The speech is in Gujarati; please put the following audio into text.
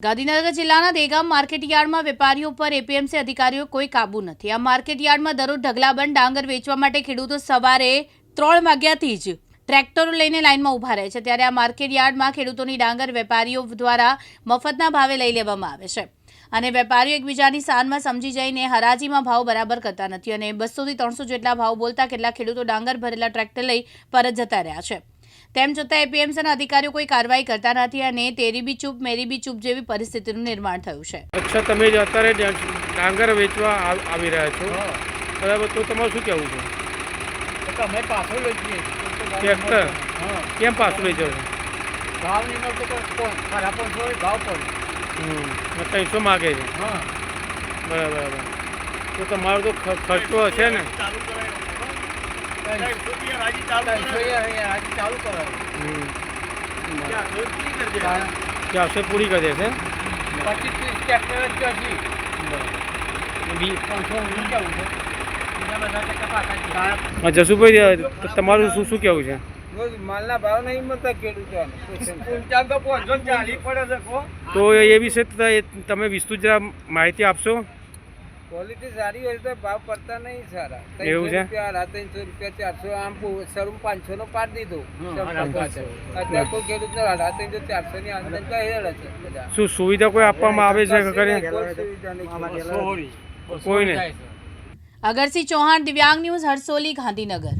ગાંધીનગર જિલ્લાના દેગામ માર્કેટયાર્ડમાં વેપારીઓ પર એપીએમસી અધિકારીઓ કોઈ કાબુ નથી. આ માર્કેટયાર્ડમાં દરરોજ ઢગલાબંધ ડાંગર વેચવા માટે ખેડૂતો સવારે ત્રણ વાગ્યાથી જ ટ્રેક્ટરો લઈને લાઇનમાં ઊભા રહે છે. ત્યારે આ માર્કેટયાર્ડમાં ખેડૂતોની ડાંગર વેપારીઓ દ્વારા મફતના ભાવે લઈ લેવામાં આવે છે. અને વેપારીઓ એકબીજાની સાનમાં સમજી જઈને હરાજીમાં ભાવ બરાબર કરતા નથી અને બસોથી ત્રણસો જેટલા ભાવ બોલતા કેટલાક ખેડૂતો ડાંગર ભરેલા ટ્રેક્ટર લઈ પરત જતા રહ્યા છે. તેમ છતાં એપીએમસીના અધિકારીઓ કોઈ કાર્યવાહી કરતા નથી અને તેરી બી ચૂપ મેરી બી ચૂપ જેવી પરિસ્થિતિનું નિર્માણ થયું છે. અચ્છા તમે જે અત્યારે ડાંગર વેચવા આવ- આવી રહ્યા છો? બરાબર તો તમારું શું કહેવું છે? તો અમે પાછો લઈ જઈએ. ટ્રેક્ટર? હા. કેમ પાછું લઈ જવું? ભાવ નહીં મળતો તો કોણ ખરા પણ ભાવ પડે કંઈ ત્રણસો માગે છે. હા. બરાબર બરાબર. તો તમારો તો ખ- ખર્ચો હશે ને? ચારસો પૂરી કરી દેશે પચીસ ત્રીસ ટ્રેક્ટર જ હા, જસુભાઈ તમારું શું શું કહેવું છે માલના ભાવ નહીં મળતા ખેડૂતોને ઊંચા તો એ વિશે તમે વિસ્તૃત માહિતી આપશો ક્વોલિટી સારી હોય તો ભાવ પડતા નહીં સારા. એવું છે? રૂપિયા ત્રણસો રૂપિયા ચારસો આમ શરૂ પાંચસો નો પાર દીધો. અત્યારે કોઈ ખેડૂત ને અઢા ત્રણસો ચારસો ની અંદર તો હેડ છે શું સુવિધા કોઈ આપવામાં આવે છે કોઈ સુવિધા નહીં. કોઈ નહીં. અગરસિંહ ચૌહાણ દિવ્યાંગ ન્યૂઝ હરસોલી ગાંધીનગર.